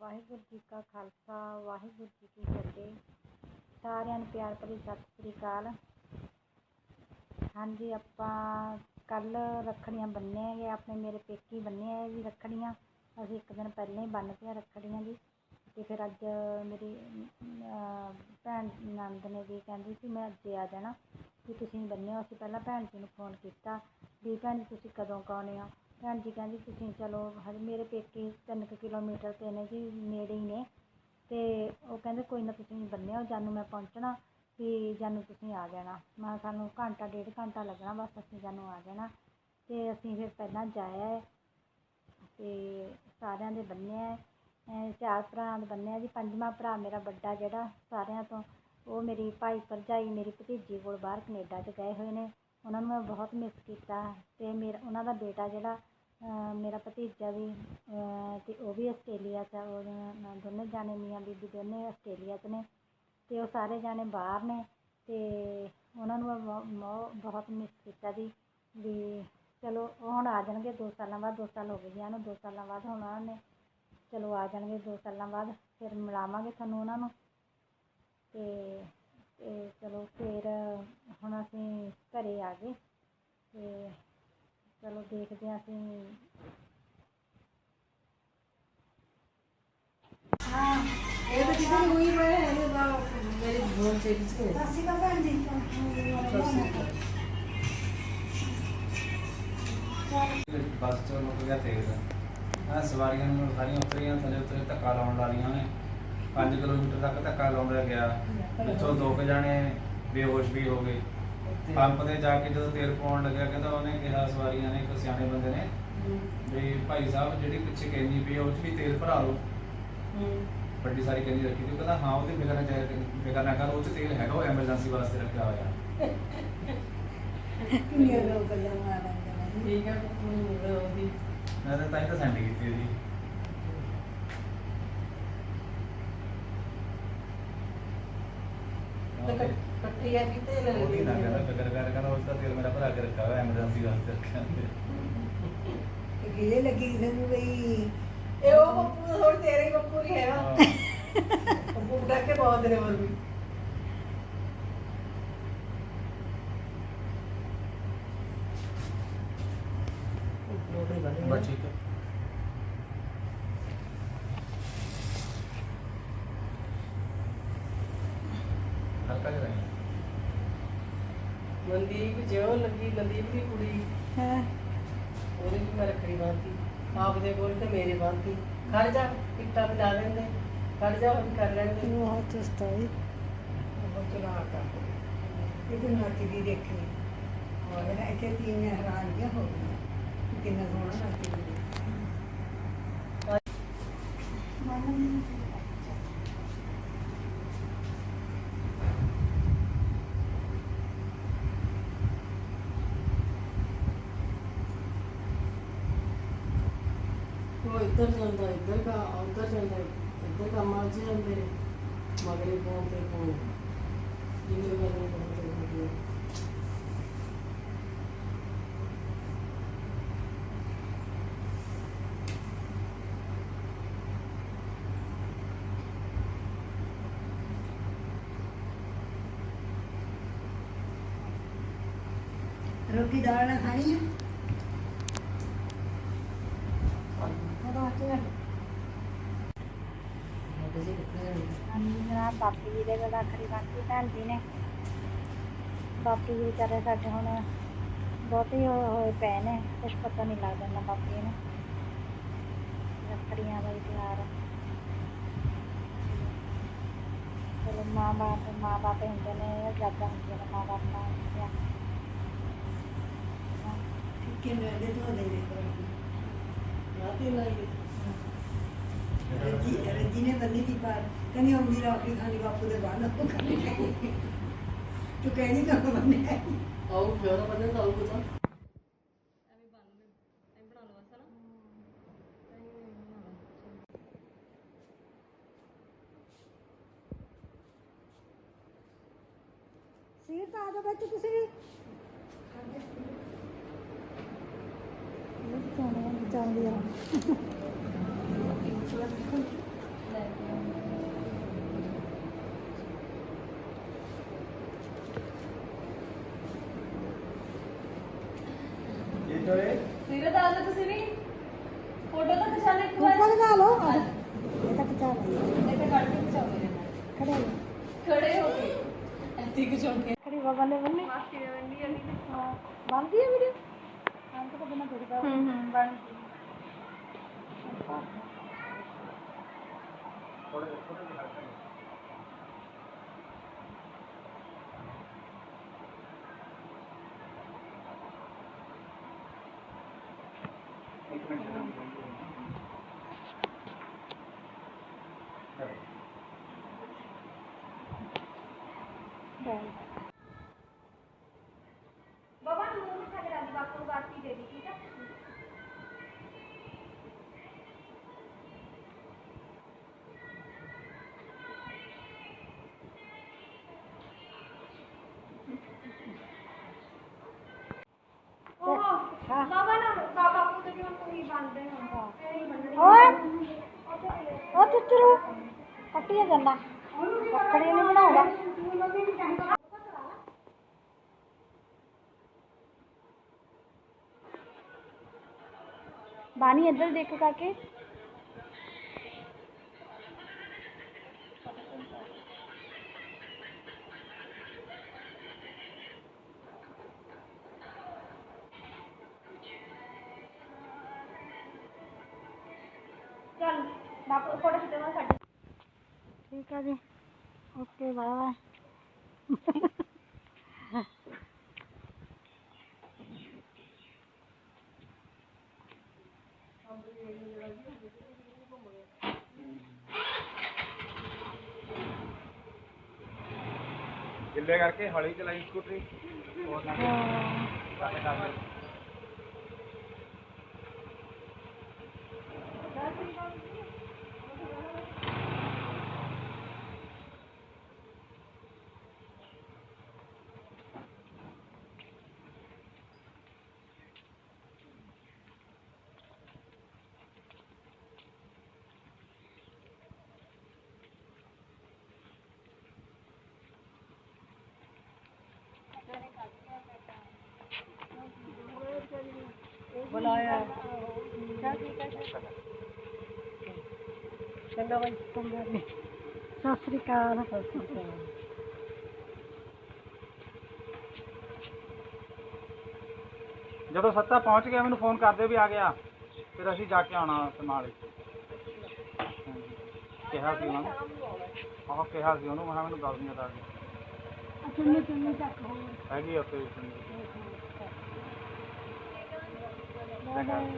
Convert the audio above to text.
ਵਾਹਿਗੁਰੂ ਜੀ ਕਾ ਖਾਲਸਾ, ਵਾਹਿਗੁਰੂ ਜੀ ਕੀ ਫਤਿਹ। ਸਾਰਿਆਂ ਨੂੰ ਪਿਆਰ ਭਰੀ ਸਤਿ ਸ੍ਰੀ ਅਕਾਲ। ਹਾਂਜੀ, ਆਪਾਂ ਕੱਲ ਰੱਖੜੀਆਂ ਬੰਨੇ ਹੈਗੇ, ਆਪਣੇ ਮੇਰੇ ਪੇਕੀ ਬੰਨੇ ਹੈ ਜੀ ਰੱਖੜੀਆਂ। ਅਸੀਂ ਇੱਕ ਦਿਨ ਪਹਿਲਾਂ ਹੀ ਬੰਨ ਤੀਆਂ ਰੱਖੜੀਆਂ ਜੀ। ਅਤੇ ਫਿਰ ਅੱਜ ਮੇਰੀ ਭੈਣ ਨੰਦ ਨੇ ਵੀ ਕਹਿੰਦੀ ਸੀ, ਮੈਂ ਅੱਜ ਆ ਜਾਣਾ। ਵੀ ਤੁਸੀਂ ਬੰਨਿਓ ਅਸੀਂ ਪਹਿਲਾਂ ਭੈਣ ਜੀ ਨੂੰ ਫੋਨ ਕੀਤਾ, ਵੀ ਭੈਣ ਜੀ, ਤੁਸੀਂ ਕਦੋਂ ਕੁ ਆਉਂਦੇ ਹੋ? ਭੈਣ ਜੀ ਕਹਿੰਦੀ ਤੁਸੀਂ ਚਲੋ, ਹਜੇ ਮੇਰੇ ਪੇਕੇ ਤਿੰਨ ਕੁ ਕਿਲੋਮੀਟਰ 'ਤੇ ਨੇ ਜੀ, ਨੇੜੇ ਹੀ ਨੇ। ਅਤੇ ਉਹ ਕਹਿੰਦੇ ਕੋਈ ਨਾ ਤੁਸੀਂ ਬੰਨਿਓ ਜਾਨੂੰ ਮੈਂ ਪਹੁੰਚਣਾ ਵੀ ਜਾਨੂੰ ਤੁਸੀਂ ਆ ਜਾਣਾ। ਮੈਂ ਸਾਨੂੰ ਘੰਟਾ, ਡੇਢ ਘੰਟਾ ਲੱਗਣਾ, ਬਸ ਅਸੀਂ ਜਾਨੂੰ ਆ ਜਾਣਾ। ਅਤੇ ਅਸੀਂ ਫਿਰ ਪਹਿਲਾਂ ਜਾਇਆ ਅਤੇ ਸਾਰਿਆਂ ਦੇ ਬੰਨਿਆ ਅਹ ਚਾਰ ਭਰਾਵਾਂ ਦੇ ਬੰਨਿਆ ਜੀ, ਪੰਜਵਾਂ ਭਰਾ ਮੇਰਾ ਵੱਡਾ ਜਿਹੜਾ, ਸਾਰਿਆਂ ਤੋਂ, ਉਹ ਮੇਰੀ ਭਾਈ ਭਰਜਾਈ, ਮੇਰੀ ਭਤੀਜੀ ਕੋਲ ਬਾਹਰ ਕਨੇਡਾ 'ਚ ਗਏ ਹੋਏ ਨੇ। ਉਹਨਾਂ ਨੂੰ ਮੈਂ ਬਹੁਤ ਮਿਸ ਕੀਤਾ। ਅਤੇ ਮੇਰਾ, ਉਹਨਾਂ ਦਾ ਬੇਟਾ ਜਿਹੜਾ ਮੇਰਾ ਭਤੀਜਾ ਵੀ ਅਤੇ ਉਹ ਵੀ ਆਸਟ੍ਰੇਲੀਆ 'ਚ ਆ ਉਹ ਜਾਣੇ, ਮੀਆਂ ਬੀਬੀ ਦੋਨੇ ਆਸਟ੍ਰੇਲੀਆ 'ਚ ਨੇ ਅਤੇ ਉਹ ਸਾਰੇ ਜਾਣੇ ਬਾਹਰ ਨੇ ਅਤੇ ਉਹਨਾਂ ਨੂੰ ਬਹੁਤ ਮਿਸ ਕੀਤਾ ਜੀ, ਵੀ ਚਲੋ ਉਹ ਹੁਣ ਆ ਜਾਣਗੇ ਦੋ ਸਾਲਾਂ ਬਾਅਦ, ਦੋ ਸਾਲ ਹੋ ਗਏ ਜੀ ਉਹਨੂੰ ਦੋ ਸਾਲਾਂ ਬਾਅਦ ਹੁਣ ਉਹਨਾਂ ਨੇ, ਚਲੋ ਆ ਜਾਣਗੇ ਦੋ ਸਾਲਾਂ ਬਾਅਦ, ਫਿਰ ਮਿਲਾਵਾਂਗੇ ਤੁਹਾਨੂੰ ਉਹਨਾਂ ਨੂੰ ਅਤੇ ਅਤੇ ਚਲੋ ਫਿਰ ਹੁਣ ਅਸੀਂ ਘਰ ਆ ਗਏ ਅਤੇ ਚਲੋ ਦੇਖਦੇ ਹਾਂ ਅਸੀਂ। ਇਹ ਤਾਂ ਕਿਤੇ ਹੋਈ ਮੈਂ ਇਹਦੇ ਦਾ ਮੇਰੇ ਫੋਨ ਤੇ ਹੈ ਅਸੀਂ ਤਾਂ ਭੈਣ ਜੀ ਬੱਸ ਚ ਮੁੱਕ ਗਿਆ ਤੇਲ ਆ ਸਵਾਰੀਆਂ ਨੂੰ ਸਾਰੀਆਂ ਉਤਰੀਆਂ ਥੱਲੇ ਉਤਰੇ ਧੱਕਾ ਲਾਉਣ ਵਾਲੀਆਂ ਨੇ। 5 ਕਿਲੋਮੀਟਰ ਤੱਕ ਧੱਕਾ ਲਾਉਂਦਾ ਗਿਆ। ਵਿੱਚੋਂ ਦੋ ਕੁ ਜਾਣੇ ਬੇਹੋਸ਼ ਵੀ ਹੋ ਗਏ। ਪੰਪ ਤੇ ਜਾ ਕੇ ਜਦੋਂ ਤੇਲ ਪਾਉਣ ਲੱਗਿਆ ਕਹਿੰਦਾ ਉਹਨੇ ਕਿਹਾ ਸਵਾਰੀਆਂ ਨੇ ਇੱਕ ਸਿਆਣੇ ਬੰਦੇ ਨੇ ਵੀ ਭਾਈ ਸਾਹਿਬ ਜਿਹੜੀ ਪਿੱਛੇ ਕੈਨੀ ਪਈ ਆ, ਉਹ 'ਚ ਵੀ ਤੇਲ ਭਰਾ ਲਓ। ਵੱਡੀ ਸਾਰੀ ਕੈਨੀ ਰੱਖੀ ਤੇ ਉਹ ਕਹਿੰਦਾ ਹਾਂ ਉਹਦੇ ਨਾ ਚਾਹੇ ਫਿਕਰ ਨਾ ਕਰ ਉਹ 'ਚ ਤੇਲ ਹੈਗਾ ਉਹ ਐਮਰਜੈਂਸੀ ਵਾਸਤੇ ਰੱਖਿਆ ਹੋਇਆ। ਕਿੰਨੀਆਂ ਲੋਕ ਗੱਲਾਂ ਮਾਰਾਂ ਠੀਕ ਹੈ ਉਹ ਉਹਦੀ ਮੈਂ ਤਾਂ ਤਾਂ ਹੀ ਤਾਂ ਸੈਂਡ ਕੀਤੀ ਜੀ। ਕੱਟੀ ਆ ਕਿਤੇ ਲੈ ਉਹਦੀ ਨਾ ਕਹਿੰਦਾ ਫਿਕਰ ਕਰ ਕਹਿੰਦਾ ਉਸ ਦਾ ਤੇਲ ਮੇਰਾ ਭਰਾ ਕੇ ਰੱਖਿਆ ਹੋਇਆ ਐਮਰਜੈਂਸੀ ਵਾਸਤੇ ਰੱਖਿਆ ਹੋਇਆ। ਗਿਲੇ ਲੱਗੀ ਸਾਨੂੰ ਬਈ ਇਹ ਉਹ ਬੱਪੂ ਥੋੜੀ ਤੇਰੇ ਹੀ ਬੱਪੂ ਨਹੀਂ ਹੈਗਾ। ਬੱਪੂ ਡੱਕ ਕੇ ਬਹੁਤ ਨੇ ਮਰ ਵੀ। ਬਸ ਠੀਕ ਹੈ। ਮਨਦੀਪ ਜਿਉਂ ਲੱਗੀ ਮਨਦੀਪ ਦੀ ਕੁੜੀ। ਹਾਂ? ਉਹਦੇ ਵੀ ਮੈਂ ਰੱਖੜੀ ਬੰਨਤੀ। ਆਪ ਦੇ ਕੋਲ ਤੇ ਮੇਰੇ ਬੰਨਤੀ। ਖੜ ਜਾ ਪਿੱਤਾ ਵਜਾ ਦਿੰਦੇ ਖੜ ਜਾ ਹੁਣ ਕਰ ਲੈਂਦੇ। ਬਹੁਤ ਚੁਸਤ ਹੈ ਜੀ ਬਹੁਤ ਚਲਾ ਕਰ ਇਹ ਤਾਂ ਨੱਚ ਦੀ ਦੇਖੀ ਔਰ ਇੱਥੇ ਤੀਨ ਹੈਰਾਨ ਜਿਹਾ ਹੋ ਗਿਆ ਕਿੰਨਾ ਸੋਹਣਾ ਨੱਚ ਦੀ ਉਹ ਇੱਧਰ ਜਾਂਦਾ, ਇੱਧਰ ਕਾ, ਉੱਧਰ ਜਾਂਦਾ, ਇੱਧਰ ਕੰਮ ਆ ਜਾਂਦੇ ਨੇ। ਮਗਰੇ ਫੋਨ ਤੇ ਫੋਨ। ਜਿੰਨੇ ਗੱਲ ਨੂੰ ਬਹੁਤ ਹੋ ਗਈ ਰੋਟੀ ਦਾਲ ਨਾਲ ਖਾਣੀ ਹੈ ਹਾਂਜੀ ਜਨਾਬ ਬਾਪੂ ਜੀ ਦੇ ਵੀ ਰੱਖੜੀ ਬੰਨ੍ਹਤੀ ਭੈਣ ਜੀ ਨੇ? ਬਾਪੂ ਜੀ ਵਿਚਾਰੇ ਸਾਡੇ ਹੁਣ ਬਹੁਤੇ ਹੋਏ ਪਏ ਨੇ ਕੁਛ ਪਤਾ ਨਹੀਂ ਲੱਗਦਾ ਨਾ ਬਾਪੂ ਜੀ ਨੂੰ ਰੱਖੜੀਆਂ ਦਾ ਹੀ ਚਲੋ ਮਾਂ ਬਾਪ ਮਾਂ ਬਾਪ ਹੁੰਦੇ ਨੇ ਯਾਦਾਂ ਹੁੰਦੀਆਂ ਨੇ ਮਾਂ ਬਾਪ ਨਾਲ ਹੁੰਦੀਆਂ ਕਿੰਨੇ ਦੇ ਤੋਂ ਦੇ ਦੇ ਰਾਤੀ ਲਾਈ ਰੱਜੀ ਰੱਜੀ ਨੇ ਬੰਨੀ ਦੀ ਬਾਤ ਕਹਿੰਦੀ ਆਉਂਦੀ ਰੋਟੀ ਖਾਣੀ ਬਾਪੂ ਦੇ ਬਾਹਰ ਤੂੰ ਕਹਿੰਦੀ ਤਾਂ ਬੰਨੇ ਆਉ ਫਿਰ ਬੰਦੇ ਤਾਂ ਆਉ ਤਾਂ ਜਾਂਦੀ ਆ। ਇਹ ਤਾਂ ਇਹ। ਸਿਰੇ ਦਾ ਆਲੇ ਤੁਸੀਂ ਵੀ? ਫੋਟੋ ਤਾਂ ਖਿਚਾ ਲੈ ਇੱਕ ਵਾਰ। ਉੱਪਰ ਲਗਾ ਲਓ ਆ ਇਹ ਤਾਂ ਖਿਚਾ ਲਓ। ਇੱਥੇ ਕੱਢ ਕੇ ਖਿਚਾਓ ਮੇਰੇ ਨਾਲ। ਖੜੇ ਹੋ। ਖੜੇ ਹੋ ਕੇ। ਐਤੀ ਖਿਚਾਓ ਕੇ ਖੜੀ ਹੋ ਬੰਨੇ ਬੰਨੇ। ਮਾਸੀ ਨੇ ਬੰਨੀ ਆ ਨਹੀਂ ਬੰਦੀ ਆ ਵੀਡੀਓ? ਤਾਂ ਤਾਂ ਬਿਨਾ ਥੋੜੀ ਦਾ ਹੂੰ ਹੂੰ ਬਣ ਗਈ Okay. ਬਾਬਾ ਨਾ ਬਾਬਾ ਨੂੰ ਤੇ ਕਿਉਂ ਤੁਸੀਂ ਬੰਦੇ ਹੋ। ਓਏ! ਉਹ ਚੁੱਚਰੂ ਕੱਟੀਏ ਜਾਂਦਾ ਕੱਕੜੇ ਨਹੀਂ ਬਣਾਉਗਾ ਬਾਣੀ ਇੱਧਰ ਦੇਖ ਕਾਕੇ ਚੱਲ ਬਾਪੂ ਫੋਟੋ ਖਿੱਚਣਾ ਸਾਡੇ। ਠੀਕ ਹੈ ਜੀ। ਓਕੇ ਬਾਏ ਗਿੱਲੇ ਕਰਕੇ ਹੌਲੀ ਚਲਾਈ ਸਕੂਟਰੀ। ਕੱਟ ਕਰ ਲੈ ਬੁਲਾਇਆ ਚੰਗਾ ਬਾਈ ਚੰਗਾ ਜੀ ਸਤਿ ਸ੍ਰੀ ਅਕਾਲ। ਜਦੋਂ ਸੱਤਾ ਪਹੁੰਚ ਗਿਆ ਮੈਨੂੰ ਫੋਨ ਕਰ ਦਿਓ ਵੀ ਆ ਗਿਆ। ਫਿਰ ਅਸੀਂ ਜਾ ਕੇ ਆਉਣਾ ਸਮਾਲੇ ਕਿਹਾ ਸੀ ਉਹਨਾਂ ਨੂੰ। ਆਹ ਕਿਹਾ ਸੀ ਉਹਨੂੰ। ਮੈਂ ਕਿਹਾ ਮੈਨੂੰ ਗੱਲ ਨਹੀਂ ਆਦਾ ਚੁੰਨੀ ਚੁੰਨੀ ਚੱਕ ਹੋ ਹੈਗੀ ਆ ਉੱਥੇ Obrigado.